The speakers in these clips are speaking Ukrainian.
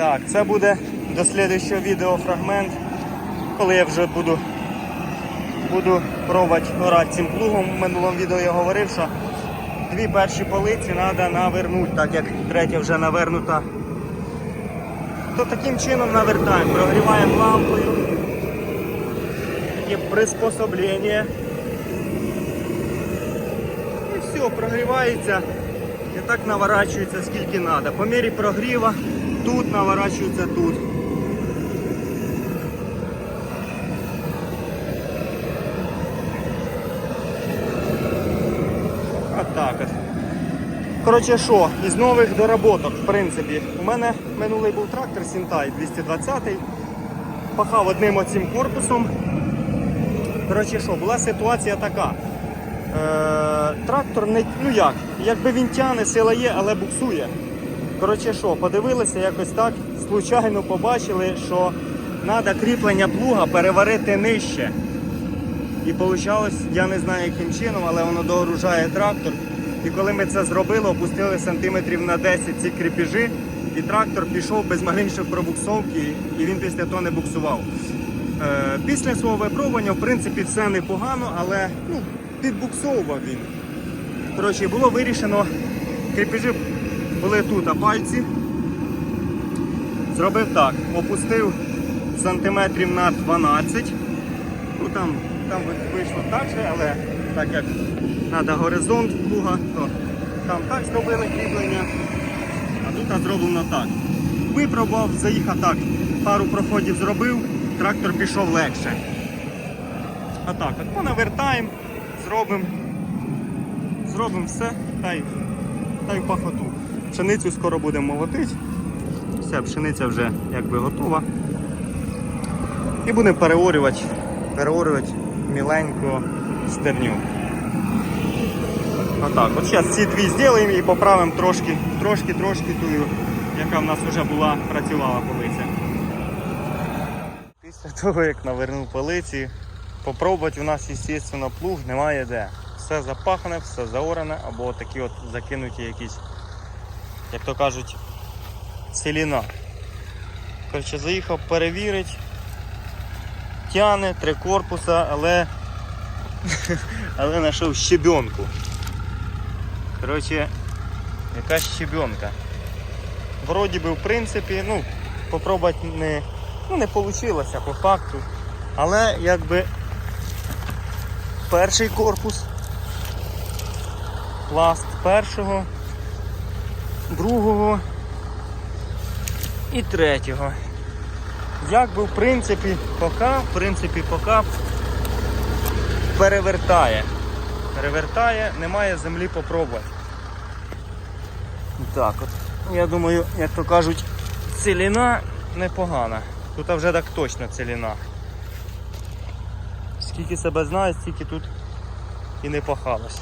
Так, це буде до слідчого відео фрагмент, коли я вже буду, буду пробувати орати цим плугом. В минулому відео я говорив, що дві перші полиці треба навернути, так як третя вже навернута. То таким чином навертаємо, прогріваємо лампою. Таке приспособлення. І все, прогрівається. І так наворачується скільки треба. По мірі прогріва тут наворачується тут. Отак от. Коротше, що, із нових доработок, в принципі, у мене минулий був трактор Сінтай 220 пахав одним оцим корпусом. Коротше, що, була ситуація така. Е, трактор не, ну як, якби він тяне, сила є, але буксує. Коротше, що, подивилися якось так, случайно побачили, що треба кріплення плуга переварити нижче. І вийшло, я не знаю яким чином, але воно догружає трактор. І коли ми це зробили, опустили сантиметрів на 10 ці кріпежі, і трактор пішов без малейшої пробуксовки, і він після того не буксував. Е, Після свого випробування, в принципі, все непогано, але ну, підбуксовував він. Коротше, було вирішено, кріпежі були тут, пальці. Зробив так, опустив сантиметрів на 12. Ну там, там вийшло так же, але так як треба горизонт плуга, то там так зробили кріплення, а тут зроблено так. Випробував, заїхав так, пару проходів зробив, трактор пішов легше. А так, от понавертаємо, зробимо, зробимо все та й, та й пахоту. Пшеницю скоро будемо молотити. Вся пшениця вже якби готова. І будемо переорювати, переорювати міленько стерню. Отак, от зараз ці дві зробимо і поправимо трошки, трошки, трошки тую, яка в нас вже була, працювала полиця. Після того, як навернув полиці, попробувати у нас, звісно, плуг немає де. Все запахане, все заоране, або такі от закинуті якісь, як то кажуть, селіна. Коротше, заїхав перевірити. Тяне, три корпуса, але але знайшов щебенку. Коротше, якась щебенка. Вроді би, в принципі, ну, попробувати не, ну, не вийшло по факту. Але якби перший корпус, пласт першого, другого і третього. Як би в принципі поки, в принципі, поки перевертає. Перевертає, немає землі попробувати. Так от. Я думаю, як то кажуть, ціліна непогана. Тут вже так точно ціліна. Скільки себе знає, стільки тут і не пахалось.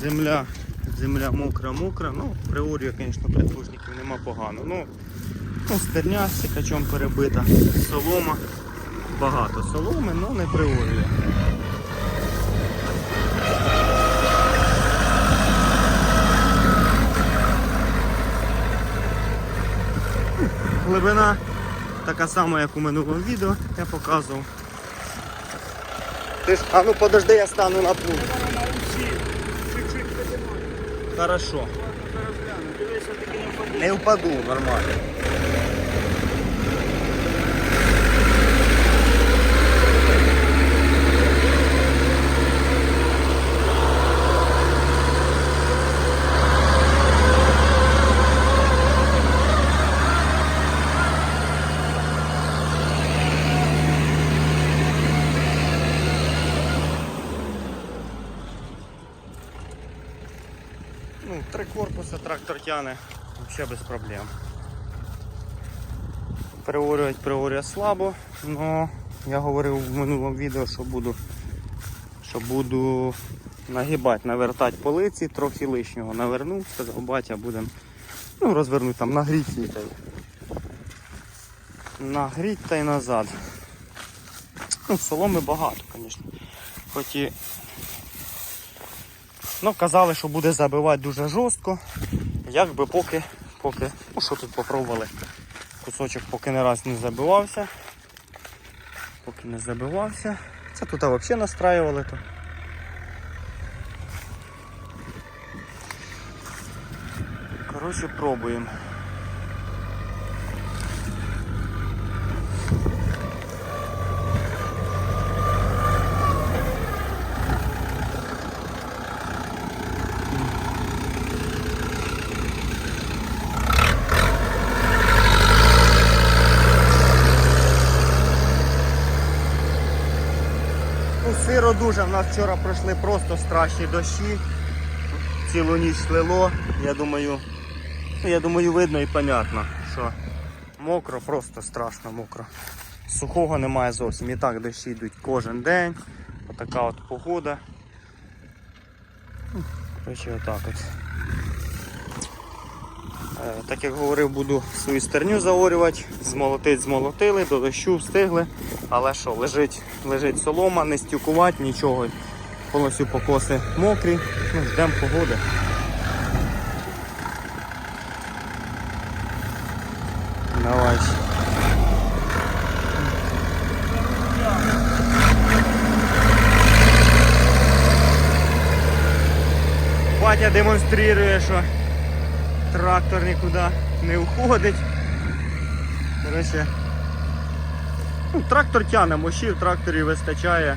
Земля, земля мокра, мокра. Ну, приорію, звісно, прислужників нема погано. Ну, ну стерня з сікачом перебита, солома. Багато соломи, але не приорює. Глибина така сама, як у минулому відео, я показував. Ти ж, а ну подожди, я стану на плуг. Хорошо. Не впаду, нормально. Три корпуси трактор тяне взагалі без проблем. Переорювати приорює слабо, але я говорив в минулому відео, що буду, що буду нагибати, навертати полиці, трохи лишнього навернув, сказав батя, будемо ну, розвернути там, нагріти її. Нагріть та й назад. Ну, соломи багато, звісно. Хоч і Ну, казали, що буде забивати дуже жорстко. Якби поки, поки, ну що тут попробували. Кусочок поки не раз не забивався. Поки не забивався. Це тут взагалі настраювали то. Коротше, пробуємо. Сиро дуже. В нас вчора пройшли просто страшні дощі. Цілу ніч лило. Я думаю, я думаю, видно і понятно, що мокро, просто страшно мокро. Сухого немає зовсім. І так дощі йдуть кожен день. Отака от погода. Короче, отак от. Е, Так як говорив, буду свою стерню заорювати, змолотить, змолотили, до дощу встигли. Але що, лежить, лежить солома, не стюкувати, нічого. Повністю покоси мокрі. Ну, ждемо погоди. Давай. Батя демонструє, що трактор нікуди не уходить. Коротше, ну, трактор тяне, мощі в тракторі вистачає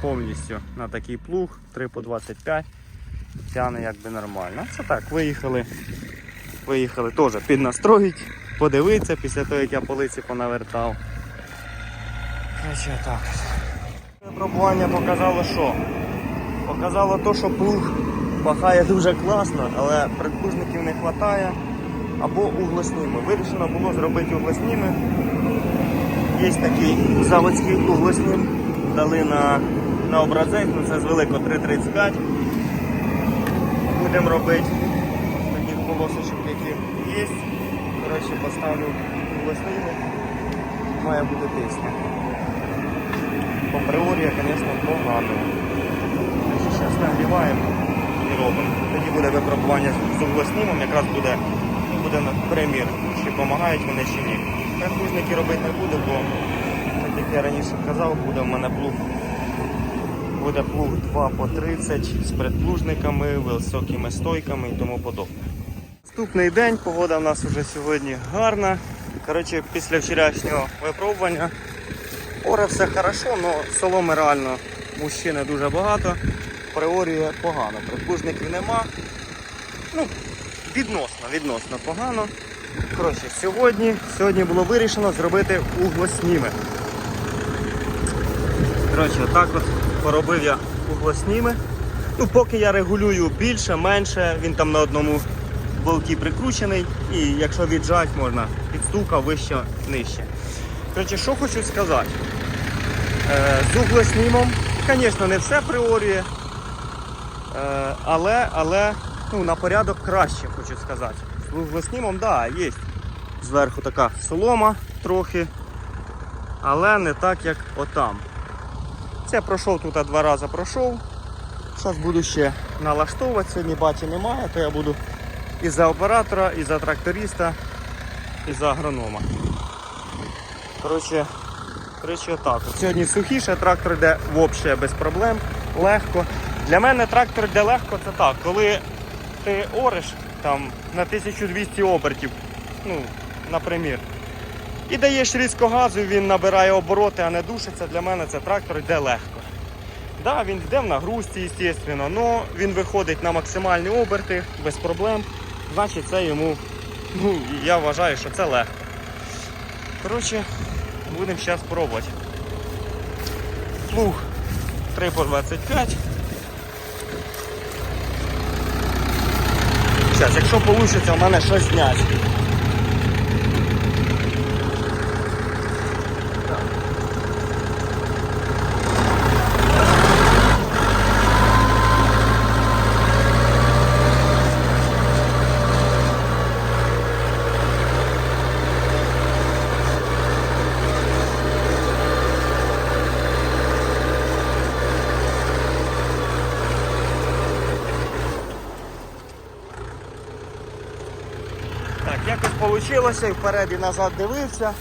повністю на такий плуг 3 по 25. Тяне якби нормально. Це так, виїхали. Виїхали теж піднастроїть, подивитися після того, як я полиці понавертав. Так. Випробування показало що? Показало то, що плуг пахає дуже класно, але предплужників не вистачає. Або углосніми. Вирішено було зробити углосніми. Є такий заводський углоснім, дали на, на образець, ну це з велико 3,35. Будемо робити таких полосочок, які є. Коротше, поставлю углосніми, має бути пісня. По приорі, звісно, погано. Зараз нагріваємо робимо. Тоді буде випробування з углоснімом, якраз буде, буде примір, чи допомагають вони чи ні. Передплужники робити не буду, бо як я раніше казав, буде в мене плуг. Буде плуг 2 по 30 з предплужниками, високими стойками і тому подобне. Наступний день, погода в нас вже сьогодні гарна. Коротше, після вчорашнього випробування Оре все хорошо, але соломи реально мужчини дуже багато. Приоріє погано. Предплужників нема. Ну, відносно, відносно погано. Коротше, сьогодні, сьогодні було вирішено зробити углосніми. Коротше, отак от поробив я углосніми. Ну, поки я регулюю більше, менше, він там на одному болті прикручений. І якщо віджать, можна підстука вище, нижче. Коротше, що хочу сказати. Е, з углоснімом, звісно, не все приорює, але, але ну, на порядок краще, хочу сказати. З углоснімом, так, да, є зверху така солома трохи, але не так, як отам. Це пройшов тут два рази пройшов. Зараз буду ще налаштовувати, сьогодні баті немає, то я буду і за оператора, і за тракториста, і за агронома. Коротше, Коротше, отак. Сьогодні сухіше, трактор йде взагалі без проблем, легко. Для мене трактор йде легко, це так. Коли ти ориш там на 1200 обертів, ну, наприклад, і даєш різко газу, він набирає обороти, а не душиться, для мене це трактор йде легко. Да, він йде в нагрузці, звісно, але він виходить на максимальні оберти без проблем. Значить, це йому, ну, я вважаю, що це легко. Коротше, будемо зараз пробувати. Плуг 3 по 25. Зараз, якщо вийде у мене щось зняти. Так, якось вийшло, і вперед і назад дивився.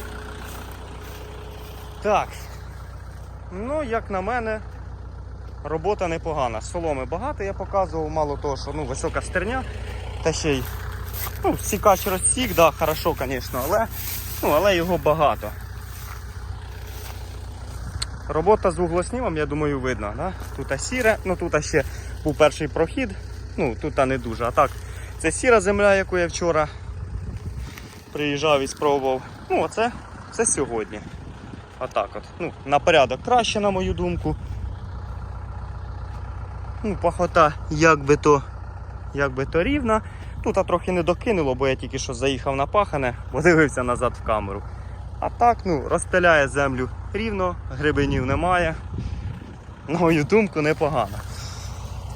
Так. Ну, як на мене, робота непогана. Соломи багато я показував, мало того, що ну, висока стерня, та ще й ну, сікач розсік, да, хорошо, звісно, але, ну, але його багато. Робота з вуглоснімом, я думаю, видно. Да? Тут сіре, ну тут ще був перший прохід, ну тут не дуже. А так, це сіра земля, яку я вчора приїжджав і спробував. Ну, оце це сьогодні. Отак от. Ну, на порядок краще, на мою думку. Ну, пахота як би то, як би то рівна. Тут а трохи не докинуло, бо я тільки що заїхав на пахане, подивився назад в камеру. А так, ну, розстеляє землю рівно, грибинів немає. На мою думку, непогано.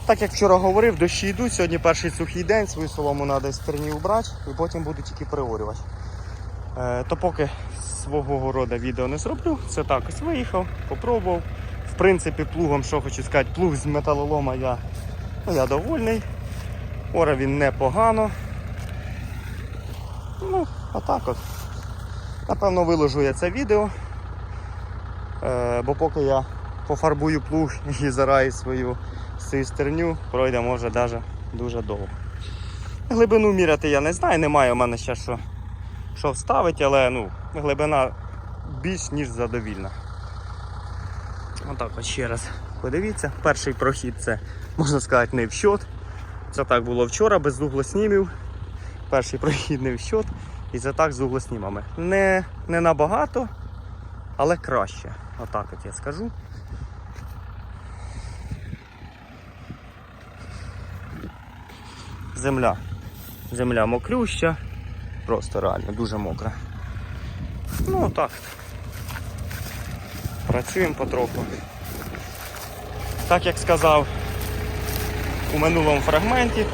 Так як вчора говорив, дощі йдуть, сьогодні перший сухий день, свою солому треба з терні убрати і потім буду тільки приорювати. Е, то поки свого города відео не зроблю, це так ось виїхав, попробував. В принципі, плугом, що хочу сказати, плуг з металолома я, ну, я довольний. Ора він непогано. Ну, отак от. Напевно, виложу я це відео. Е, бо поки я пофарбую плуг і зараю свою цистерню, пройде може навіть дуже довго. Глибину міряти я не знаю, немає у мене ще що, що вставити, але ну, глибина більш ніж задовільна. Отак от ще раз подивіться. Перший прохід це, можна сказати, не в щот. Це так було вчора без углоснімів. Перший прохід не в щот. І це так з углоснімами. Не, не набагато, але краще. Отак от я скажу. Земля. Земля мокрюща, просто реально дуже мокра. Ну так. Працюємо потроху. Так як сказав у минулому фрагменті,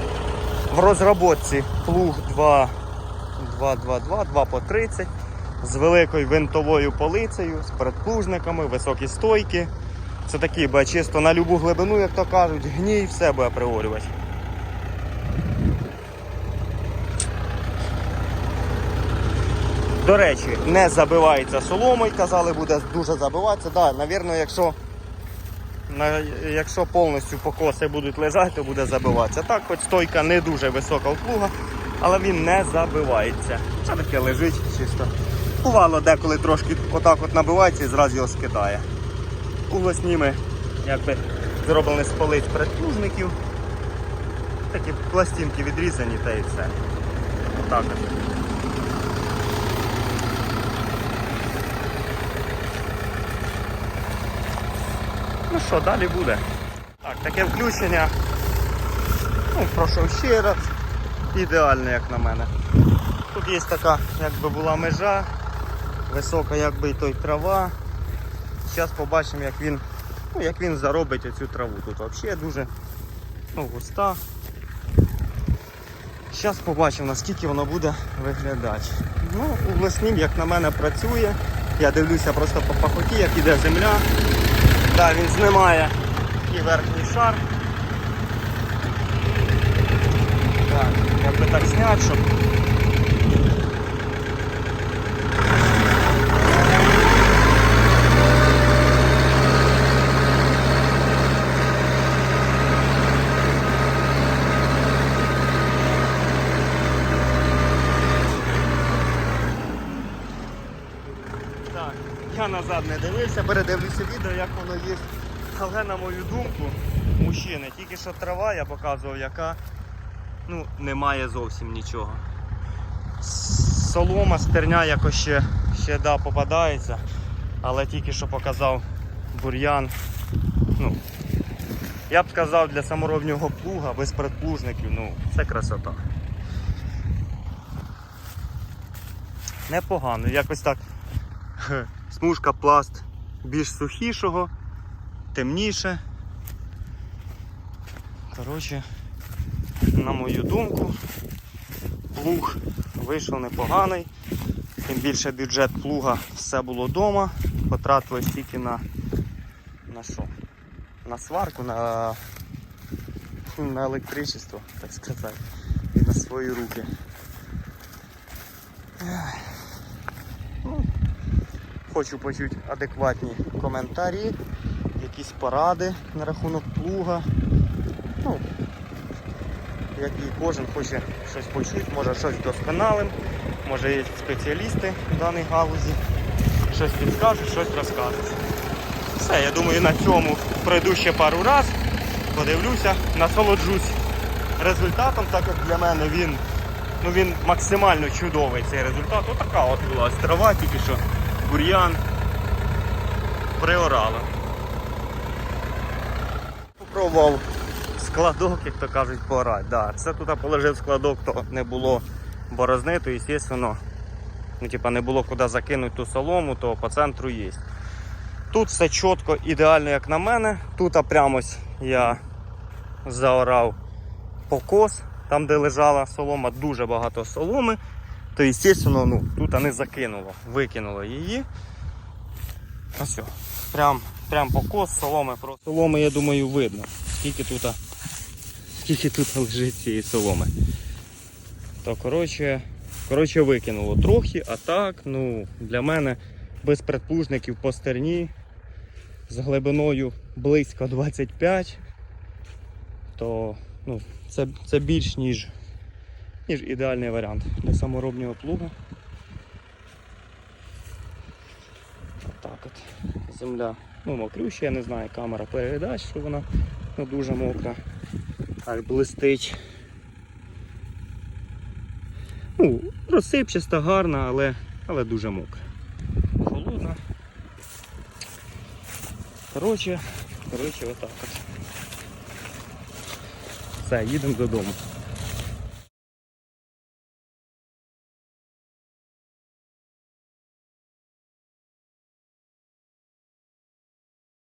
в розробці плуг 2, 2, 2, 2, 2 по 30 з великою винтовою полицею, з передплужниками, високі стойки. Це такі, бо чисто на любу глибину, як то кажуть, гній все буде приорювати. До речі, не забивається соломою, казали, буде дуже забиватися. Да, навірно, якщо якщо повністю покоси будуть лежати, то буде забиватися. Так, хоч стойка не дуже висока в плуга, але він не забивається. Це таке лежить чисто. Бувало деколи трошки отак от набивається і зразу його скидає. Углосніми якби зроблені з полиць предплужників. Такі пластинки відрізані та і все. Отак от. Ну що, далі буде. Так, таке включення. Ну, пройшов ще раз. Ідеально, як на мене. Тут є така, якби була межа, висока якби і той трава. Зараз побачимо, як він ну, як він заробить оцю траву. Тут взагалі дуже ну, густа. Зараз побачимо, наскільки воно буде виглядати. Ну, углоснім, як на мене, працює. Я дивлюся просто по пахоті, як іде земля. Да, він знімає і верхній шар. Так, якби так зняти, щоб. назад не дивився, передивлюся відео, як воно є. Але на мою думку, мужчини, тільки що трава я показував, яка ну, немає зовсім нічого. Солома, стерня якось ще ще да, попадається, але тільки що показав бур'ян. Ну, Я б сказав для саморобнього плуга без предплужників, ну, це красота. Непогано, якось так смужка пласт більш сухішого, темніше. Коротше, на мою думку, плуг вийшов непоганий. Тим більше бюджет плуга все було вдома. Потратили стільки на, на що? На сварку, на, на електричество, так сказати, і на свої руки. Хочу почути адекватні коментарі, якісь поради на рахунок плуга. Ну, як і кожен хоче щось почути, може щось досконалим, може є спеціалісти в даній галузі, щось підскажуть, щось розкажуть. Все, я думаю, на цьому пройду ще пару раз, подивлюся, насолоджусь результатом, так як для мене він, ну, він максимально чудовий цей результат. Отака от була трава, тільки що бур'ян приорала. Попробував складок, як то кажуть, порать. Да, це тут положив складок, то не було борозни, то звісно, ну, типа, не було куди закинути ту солому, то по центру є. Тут все чітко, ідеально, як на мене. Тут прямо я заорав покос, там де лежала солома, дуже багато соломи. То, звісно, ну, тут не закинуло, викинуло її. Ось, прям, прям покос, соломи просто. Соломи, я думаю, видно, скільки тут, скільки тут лежить цієї соломи. То коротше, коротше викинуло трохи, а так, ну, для мене без предплужників по стерні з глибиною близько 25, то ну, це, це більш ніж, ніж ідеальний варіант для саморобного плуга. Отак от. Земля ну, мокрюща, я не знаю, камера передач, що вона ну, дуже мокра. Так блистить. Ну, розсипчаста, гарна, але, але дуже мокра. Холодна. Коротше, коротше, отак от. Все, їдемо додому.